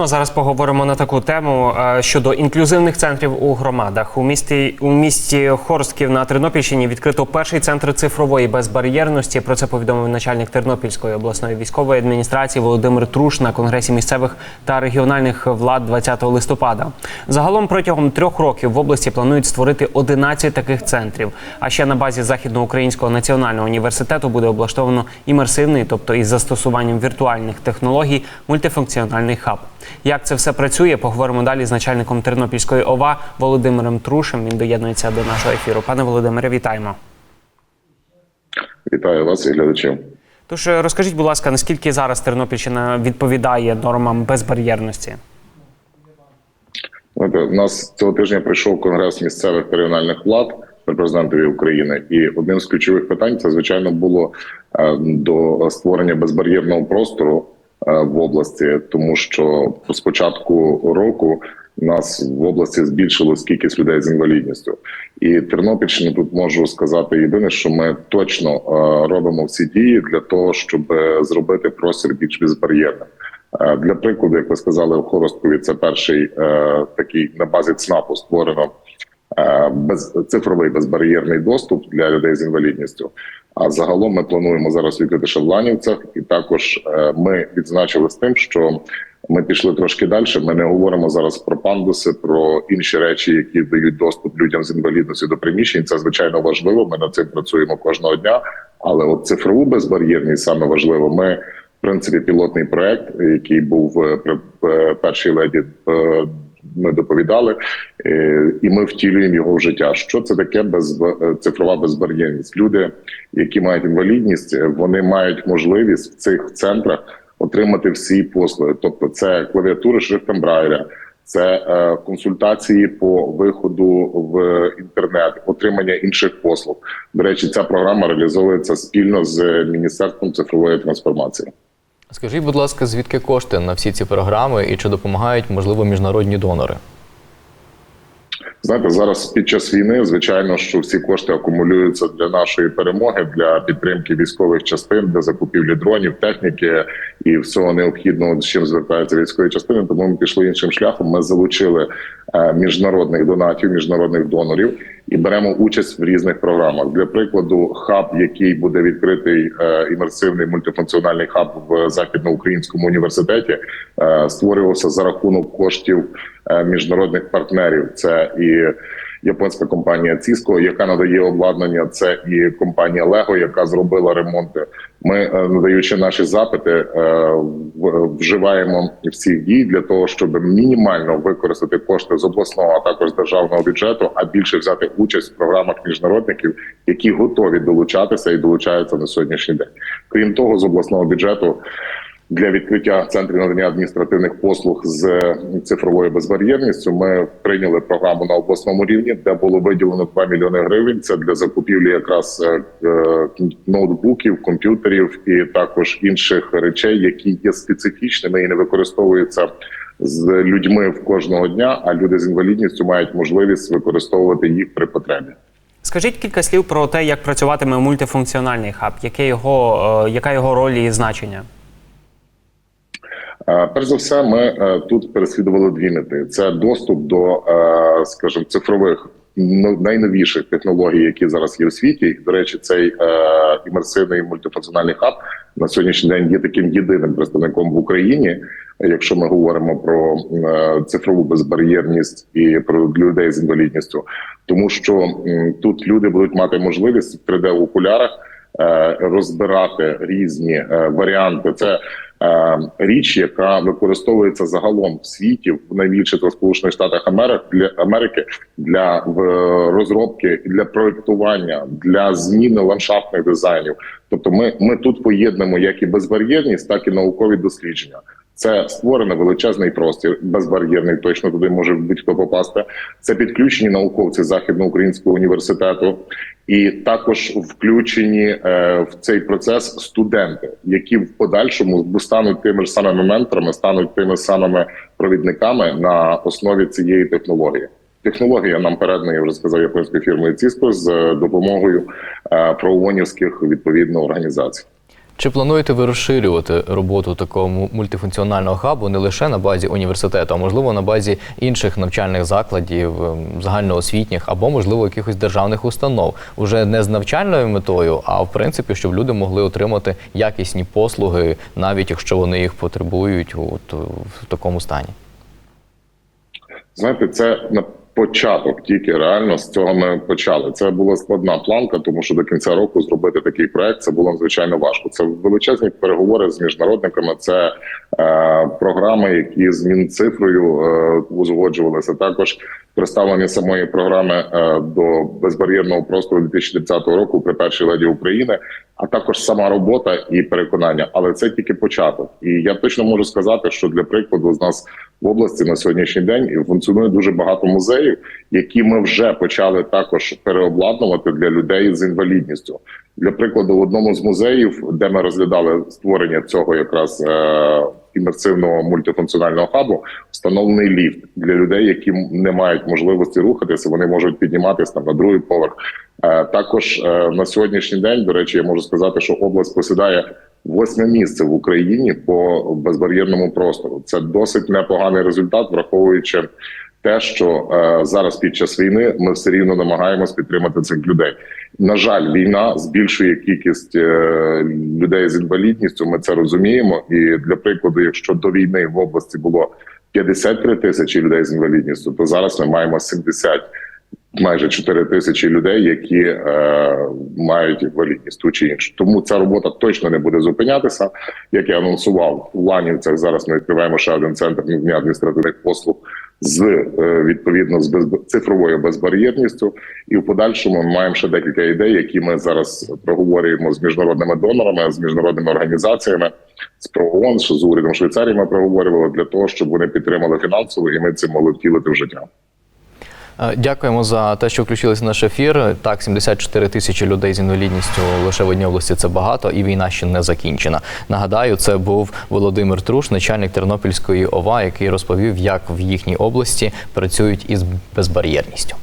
Ну, а зараз поговоримо на таку тему е, щодо інклюзивних центрів у громадах. У місті у місті Хорстків на Тернопільщині відкрито перший центр цифрової безбар'єрності. Про це повідомив начальник Тернопільської обласної військової адміністрації Володимир Труш на конгресі місцевих та регіональних влад 20 листопада. Загалом протягом трьох років в області планують створити 11 таких центрів. А ще на базі Західноукраїнського національного університету буде облаштовано імерсивний, тобто із застосуванням віртуальних технологій, мультифункціональний хаб. Як це все працює, поговоримо далі з начальником Тернопільської ОВА Володимиром Трушем. Він доєднується до нашого ефіру. Пане Володимире, вітаємо. Вітаю вас і глядачів. Тож е, розкажіть, будь ласка, наскільки зараз Тернопільщина відповідає нормам безбар'єрності? У нас цього тижня прийшов конгрес місцевих та регіональних влад при президентові України, і одним з ключових питань це звичайно було е, до створення безбар'єрного простору е, в області, тому що з початку року у нас в області збільшилась кількість людей з інвалідністю, і Тернопільщині тут можу сказати єдине, що ми точно е, робимо всі дії для того, щоб е, зробити простір більш безбар'єрним. Е, Для прикладу, як ви сказали, в Хоросткові це перший е, такий на базі ЦНАПу створено е, без цифровий безбар'єрний доступ для людей з інвалідністю. А загалом ми плануємо зараз відкрити ще в Ланівцях, і також е, ми відзначили з тим, що ми пішли трошки далі. Ми не говоримо зараз про пандуси, про інші речі, які дають доступ людям з інвалідністю до приміщень. Це звичайно важливо. Ми над цим працюємо кожного дня. Але от цифрову безбар'єрність саме важливо. Ми в принципі пілотний проект, який був е, при е, першій леді. Ми доповідали, е, і ми втілюємо його в життя. Що це таке без е, цифрова безбар'єрність? Люди, які мають інвалідність, е, вони мають можливість в цих центрах отримати всі послуги. Тобто, це клавіатури шрифтом Брайля, це консультації по виходу в інтернет, отримання інших послуг. До речі, ця програма реалізовується спільно з міністерством цифрової трансформації. Скажіть, будь ласка, звідки кошти на всі ці програми і чи допомагають, можливо, міжнародні донори? Знаєте, зараз під час війни, звичайно, що всі кошти акумулюються для нашої перемоги, для підтримки військових частин, для закупівлі дронів, техніки і всього необхідного, з чим звертаються військові частини. Тому ми пішли іншим шляхом. Ми залучили е, міжнародних донатів, міжнародних донорів і беремо участь в різних програмах. Для прикладу, хаб, який буде відкритий е, імерсивний мультифункціональний хаб в західноукраїнському університеті, е, створювався за рахунок коштів міжнародних партнерів. Це і японська компанія Cisco, яка надає обладнання. Це і компанія Lego, яка зробила ремонти. Ми, е, надаючи наші запити, е, вживаємо всіх дій для того, щоб мінімально використати кошти з обласного, а також державного бюджету, а більше взяти участь в програмах міжнародників, які готові долучатися і долучаються на сьогоднішній день. Крім того, з обласного бюджету для відкриття центрів надання адміністративних послуг з цифровою безбар'єрністю. Ми прийняли програму на обласному рівні, де було виділено 2 мільйони гривень. Це для закупівлі якраз е, ноутбуків, комп'ютерів і також інших речей, які є специфічними і не використовуються з людьми в кожного дня. А люди з інвалідністю мають можливість використовувати їх при потребі. Скажіть кілька слів про те, як працюватиме мультифункціональний хаб, яке його, е, яка його роль і значення? Перш за все, ми е, тут переслідували дві мети: це доступ до, е, скажімо, цифрових найновіших технологій, які зараз є у світі. До речі, цей е, імерсивний мультифункціональний хаб на сьогоднішній день є таким єдиним представником в Україні. Якщо ми говоримо про цифрову безбар'єрність і про людей з інвалідністю, тому що тут люди будуть мати можливість в 3D окулярах е, розбирати різні е, варіанти. Це е, річ, яка використовується загалом в світі, в найбільше в Сполучених Штатах Америки для Америки для розробки для проектування, для зміни ландшафтних дизайнів. Тобто, ми, ми тут поєднуємо як і безбар'єрність, так і наукові дослідження. Це створено величезний простір, безбар'єрний. Точно туди може будь-хто попасти. Це підключені науковці західноукраїнського університету, і також включені е, в цей процес студенти, які в подальшому стануть тими ж самими менторами, стануть тими самими провідниками на основі цієї технології. Технологія нам передана, я вже сказав, японською фірмою Cisco з допомогою е, проонівських відповідно організацій. Чи плануєте ви розширювати роботу такого мультифункціонального хабу не лише на базі університету, а можливо на базі інших навчальних закладів, ем, загальноосвітніх або можливо якихось державних установ, уже не з навчальною метою, а в принципі, щоб люди могли отримати якісні послуги, навіть якщо вони їх потребують от, в такому стані? Знаєте, це початок тільки реально з цього ми почали. Це була складна планка, тому що до кінця року зробити такий проект це було надзвичайно важко. Це величезні переговори з міжнародниками. Це е, програми, які з Мінцифрою е, узгоджувалися. Також представлення самої програми е, до безбар'єрного простору 2030 року при першій леді України, а також сама робота і переконання. Але це тільки початок. І я точно можу сказати, що для прикладу з нас в області на сьогоднішній день функціонує дуже багато музеїв, які ми вже почали також переобладнувати для людей з інвалідністю. Для прикладу, в одному з музеїв, де ми розглядали створення цього якраз е- імерсивного мультифункціонального хабу, встановлений ліфт для людей, які не мають можливості рухатися. Вони можуть підніматися там на другий поверх. Е, також е, на сьогоднішній день, до речі, я можу сказати, що область посідає восьме місце в Україні по безбар'єрному простору. Це досить непоганий результат, враховуючи те, що е, зараз під час війни ми все рівно намагаємось підтримати цих людей. На жаль, війна збільшує кількість е, людей з інвалідністю. Ми це розуміємо. І для прикладу, якщо до війни в області було 53 тисячі людей з інвалідністю, то зараз ми маємо 70 майже 4 тисячі людей, які е, мають інвалідність ту чи іншу. Тому ця робота точно не буде зупинятися. Як я анонсував у Ланівцях, зараз ми відкриваємо ще один центр надання адміністративних послуг з е, відповідно з без цифровою безбар'єрністю. І в подальшому ми маємо ще декілька ідей, які ми зараз проговорюємо з міжнародними донорами, з міжнародними організаціями. З ПРООН, з урядом Швейцарії ми проговорювали для того, щоб вони підтримали фінансово, і ми це могли втілити в життя. Е, Дякуємо за те, що включилися наш ефір. Так, 74 тисячі людей з інвалідністю лише в одній області це багато, і війна ще не закінчена. Нагадаю, це був Володимир Труш, начальник Тернопільської ОВА, який розповів, як в їхній області працюють із безбар'єрністю.